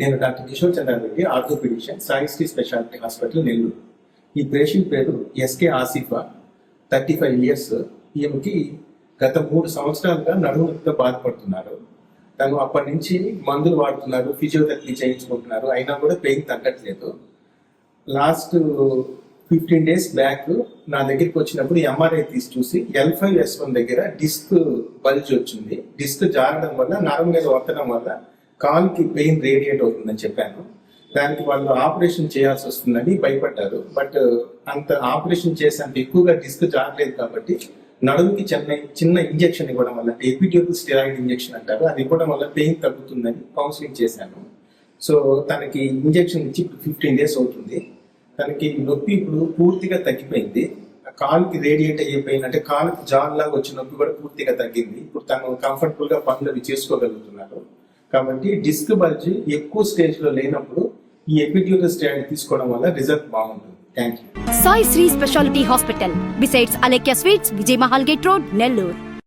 నేను doctor Kishore Chandrareddy orthopedician Saisri speciality hospital Nellore. ఈ patient పేరు SK Asifa. Thirty five years. ఈమెకి గత మూడు సంవత్సరాలుగా నడుముతో బాధపడుతున్నారు. తను అప్పటి నుంచి మందులు వాడుతున్నారు ఫిజియోథెరపీ చేయించుకుంటున్నారు. అయినా కూడా పెయిన్ తగ్గట్లేదు. లాస్ట్ ఫిఫ్టీన్ డేస్ బ్యాక్ నా దగ్గరికి వచ్చినప్పుడు ఎంఆర్ఐ తీసి చూసి ఎల్ ఫైవ్ ఎస్ వన్ దగ్గర డిస్క్ బల్జ్ వచ్చింది. డిస్క్ జారడం వల్ల నరం మీద వత్తడం వల్ల కాల్కి పెయిన్ రేడియేట్ అవుతుందని చెప్పాను. దానికి వాళ్ళు ఆపరేషన్ చేయాల్సి వస్తుందని భయపడ్డారు. బట్ అంత ఆపరేషన్ చేసేంత ఎక్కువగా డిస్క్ జారలేదు కాబట్టి నడుముకి చిన్న చిన్న ఇంజెక్షన్ ఇవ్వడం వల్ల ఎపిడ్యూబుల్ స్టెరాయిడ్ ఇంజెక్షన్ అంటారు. అది ఇవ్వడం వల్ల పెయిన్ తగ్గుతుందని కౌన్సిలింగ్ చేశాను. సో తనకి ఇంజెక్షన్ ఇచ్చి ఇప్పుడు ఫిఫ్టీన్ డేస్ అవుతుంది. తనకి నొప్పి ఇప్పుడు పూర్తిగా తగ్గిపోయింది. ఆ కాలుకి రేడియేట్ అయిపోయింది అంటే కాలుకి జాన్ లాగా వచ్చిన నొప్పి కూడా పూర్తిగా తగ్గింది. ఇప్పుడు తను కంఫర్టబుల్గా పనులు అవి చేసుకోగలుగుతున్నారు కాబట్టి డిస్క్ బల్జ్ ఎక్కువ స్టేజ్లో లేనప్పుడు ఈ ఎపిడ్యూరల్ స్టాండ్ తీసుకోవడం వల్ల రిజల్ట్ బాగుంటుంది. Thank you Sai Sri speciality hospital besides Alekya sweets Vijay Mahal gate road Nellore.